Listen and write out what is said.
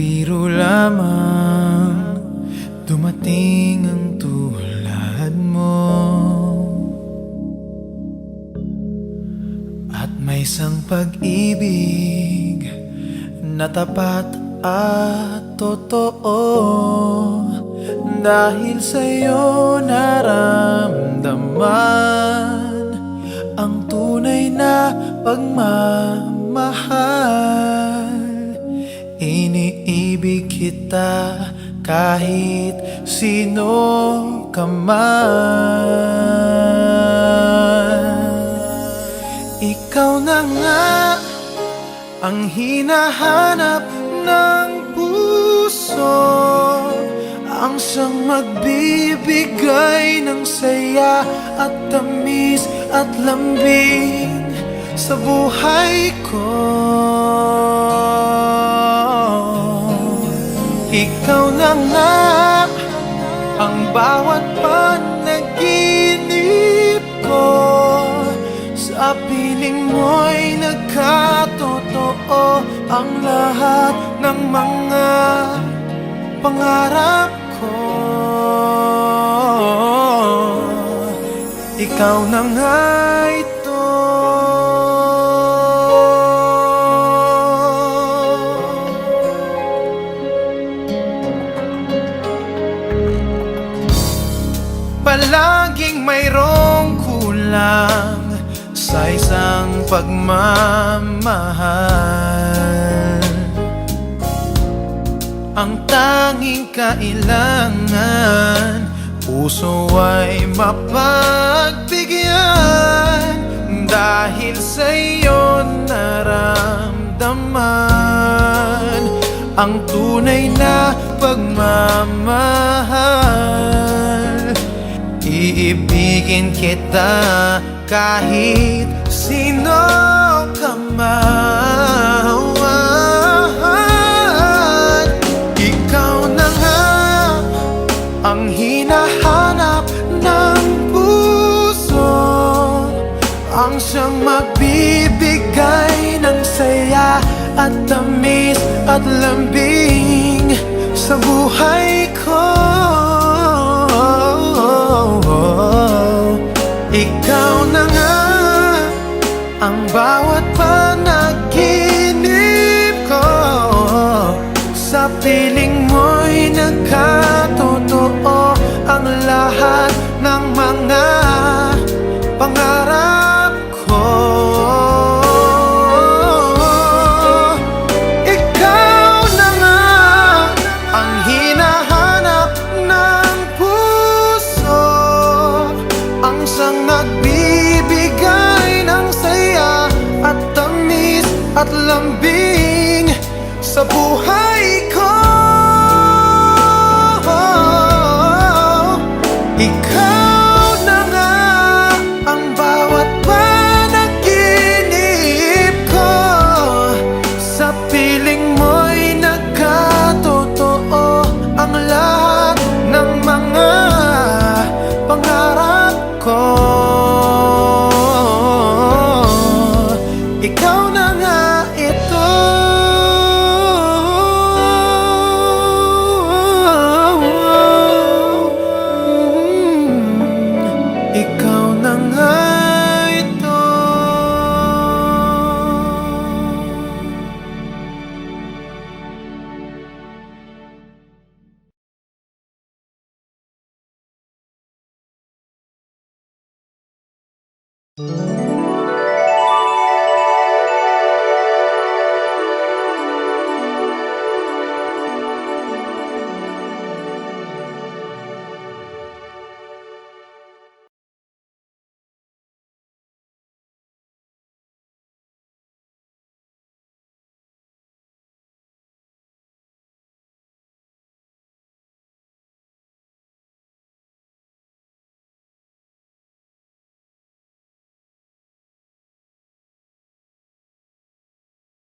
biro lamang Dumating ang tulad mo. At may isang pag-ibig Na tapat at totoo. Dahil sa'yo naramdaman Ang tunay na pagmamahal Iniibig kita kahit sino ka man. Ikaw na nga ang hinahanap ng puso. Ang siyang magbibigay ng saya at tamis at lambing sa buhay ko Ikaw na nga ang bawat panaginip ko. Sa piling mo'y nagkatotoo Ang lahat ng mga pangarap ko. Ikaw na nga Palaging mayroong kulang sa isang pagmamahal. Ang tanging kailangan Puso ay mapagbigyan Dahil sa'yo naramdaman Ang tunay na pagmamahal Iibigin kita kahit sino ka man. Ikaw na nga ang hinahanap ng puso. Ang siyang magbibigay ng saya at tamis at lambing sa buhay ang bawat panaginip ko Sa piling mo'y nagkatotoo. Ang lahat buhay ko Mm-hmm.